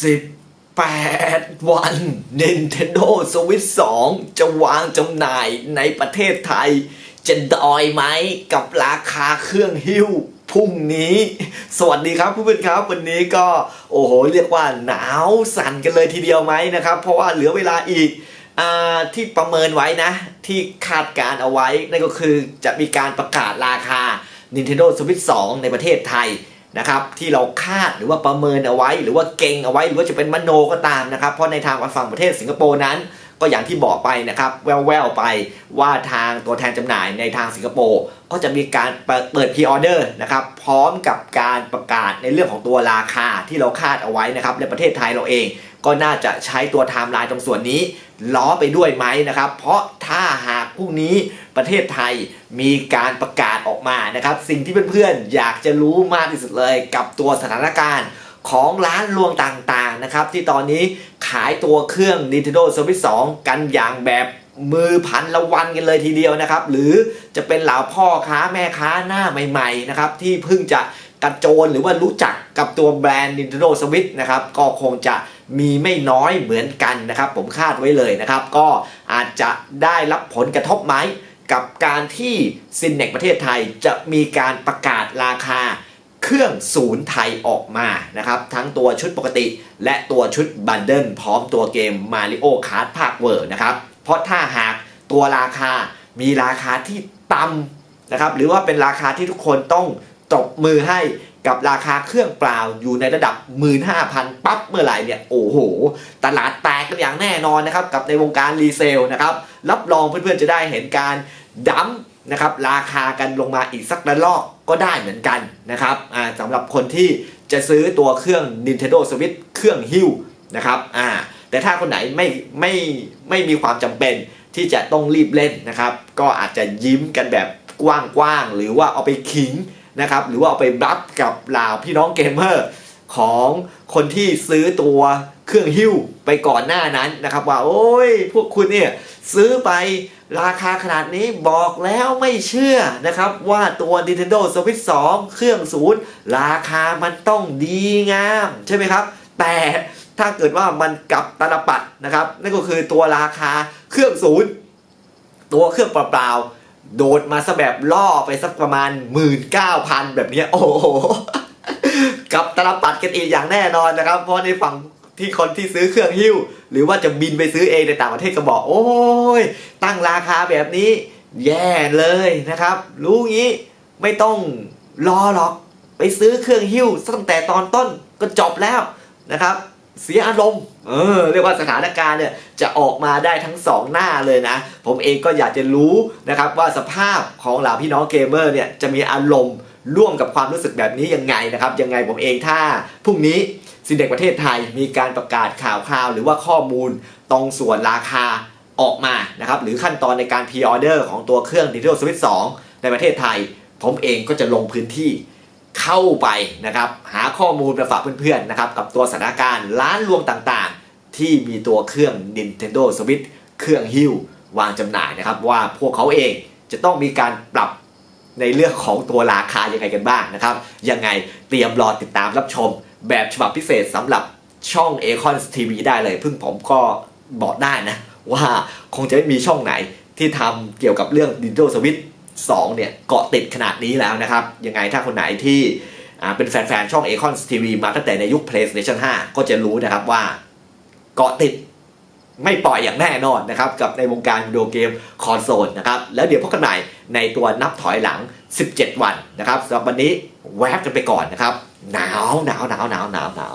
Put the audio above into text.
18 วัน Nintendo Switch 2 จะวางจำหน่ายในประเทศไทย จะดอยไหมกับราคาเครื่องหิ้วพรุ่งนี้ สวัสดีครับผู้เป็นครับวันนี้ก็โอ้โหเรียกว่าหนาวสั่นกันเลยทีเดียวไหมนะครับ เพราะว่าเหลือเวลาอีกอที่ประเมินไว้นะ ที่คาดการเอาไว้นั่นก็คือจะมีการประกาศราคา Nintendo Switch 2 ในประเทศไทย นะครับที่เราคาดหรือว่าประเมินเอาไว้ หรือว่าเก่งเอาไว้ หรือว่าจะเป็นมโนก็ตามนะครับ เพราะในทางฝั่งประเทศสิงคโปร์นั้น ก็อย่างที่บอกไปนะครับแววๆไปว่าทางตัวแทนจำหน่ายในทางสิงคโปร์ก็จะมีการเปิดเปิดพรีออเดอร์นะครับพร้อมกับการประกาศในเรื่องของตัวราคาที่เราคาดเอาไว้นะครับในประเทศไทยเราเอง ก็น่าจะใช้ตัวไทม์ไลน์ตรงส่วนนี้ ล้อไปด้วยไหมนะครับ เพราะถ้าหากพรุ่งนี้ประเทศไทยมีการประกาศออกมานะครับ สิ่งที่เพื่อนๆอยากจะรู้มากที่สุดเลยกับตัวสถานการณ์ของร้านรวงต่างๆนะครับ ที่ตอนนี้ขายตัวเครื่อง Nintendo Switch 2 กันอย่างแบบมือพันละวันกันเลยทีเดียวนะครับ หรือจะเป็นเหล่าพ่อค้าแม่ค้าหน้าใหม่ๆนะครับที่เพิ่งจะกระโจนหรือว่ารู้จักกับตัวแบรนด์ Nintendo Switch นะครับก็คงจะ มีไม่น้อยเหมือนกันนะครับ ผมคาดไว้เลยนะครับ ก็อาจจะได้รับผลกระทบไหมกับการที่ซินเนกประเทศไทยจะมีการประกาศราคาเครื่องศูนย์ไทยออกมานะครับ ทั้งตัวชุดปกติ และตัวชุดบันเดิลพร้อมตัวเกม Mario Kart ภาคเวอร์นะครับ เพราะถ้าหากตัวราคามีราคาที่ต่ำนะครับ หรือว่าเป็นราคาที่ทุกคนต้องตบมือให้ กับราคาเครื่องเปล่าอยู่ในระดับ 15,000 ปั๊บเมื่อไหร่เนี่ย โอ้โห ตลาดแตกกันอย่างแน่นอนนะครับ กับในวงการรีเซลนะครับ รับรองเพื่อนๆจะได้เห็นการดั้มนะครับราคากันลงมาอีกสักระลอกก็ได้เหมือนกันนะครับสำหรับคนที่จะซื้อตัวเครื่อง Nintendo Switch เครื่องฮิ้วนะครับอ่าแต่ถ้าคนไหนไม่ไม่ไม่มีความจำเป็นที่จะต้องรีบเล่นนะครับ ก็อาจจะยิ้มกันแบบกว้างๆหรือว่าเอาไปขิง นะครับหรือว่าเอาไปบัฟกับเหล่าพี่น้องเกมเมอร์ของคนที่ซื้อตัวเครื่องหิ้วไปก่อนหน้านั้นนะครับว่าโอ้ยพวกคุณเนี่ยซื้อไปราคาขนาดนี้บอกแล้วไม่เชื่อนะครับ ว่าตัว Nintendo Switch 2 เครื่องศูนย์ราคามันต้องดีงาม ใช่ไหมครับ แต่ถ้าเกิดว่ามันกลับตลปัดนะครับ นั่นก็คือตัวราคาเครื่องศูนย์ตัวเครื่องเปล่าๆ โดดมาซะแบบล่อไปสักประมาณ 19,000 แบบนี้โอ้โห กับตลปัดกันอีกอย่างแน่นอนนะครับ เพราะในฝั่งที่คนที่ซื้อเครื่องหิ้ว หรือว่าจะบินไปซื้อเองในต่างประเทศก็บอก โอ้ย ตั้งราคาแบบนี้ แย่เลยนะครับ รู้งี้ไม่ต้องรอหรอก ไปซื้อเครื่องหิ้วตั้งแต่ตอนต้นก็จบแล้วนะครับ เสียอารมณ์ เออ เรียกว่าสถานการณ์เนี่ยจะออกมาได้ทั้งสองหน้าเลยนะ ผมเองก็อยากจะรู้นะครับว่าสภาพของเหล่าพี่น้องเกมเมอร์เนี่ยจะมีอารมณ์ร่วมกับความรู้สึกแบบนี้ยังไงนะครับ ยังไงผมเองถ้าพรุ่งนี้สินเด็กประเทศไทยมีการประกาศข่าวคราว หรือว่าข้อมูลตรงส่วนราคาออกมานะครับหรือขั้นตอนในการพ r ออเดอร์ของตัวเครื่อง Nintendo Switch 2 ในประเทศไทย ผมเองก็จะลงพื้นที่ เข้าไปนะครับหาข้อมูลมาฝากเพื่อนๆนะครับกับตัวสถานการณ์ร้านรวงต่างๆ ที่มีตัวเครื่อง Nintendo Switch เครื่องฮิ้ววางจำหน่ายนะครับ ว่าพวกเขาเองจะต้องมีการปรับในเรื่องของตัวราคายังไงกันบ้างนะครับ ยังไงเตรียมรอติดตามรับชม แบบฉบับพิเศษสำหรับช่อง a c o n TV ได้เลยเพิ่งผมก็บอกได้นะ ว่าคงจะไม่มีช่องไหนที่ทำเกี่ยวกับเรื่อง Nintendo Switch 2เนี่ยเกาะติดขนาดนี้แล้วนะครับ ยังไงถ้าคนไหนที่เป็นแฟนๆ ช่อง a c o n TV มาตั้งแต่ในยุค PlayStation 5 ก็จะรู้นะครับว่าเกาะติดไม่ปล่อยอย่างแน่นอนนะครับ กับในวงการวิดีโอเกมคอนโซลนะครับ แล้วเดี๋ยวพบกันใหม่ในตัวนับถอยหลัง 17 วันนะครับสำหรับวันนี้แวบกันไปก่อนนะครับ หนาวหนาวหนาวหนาวหนาวหนาว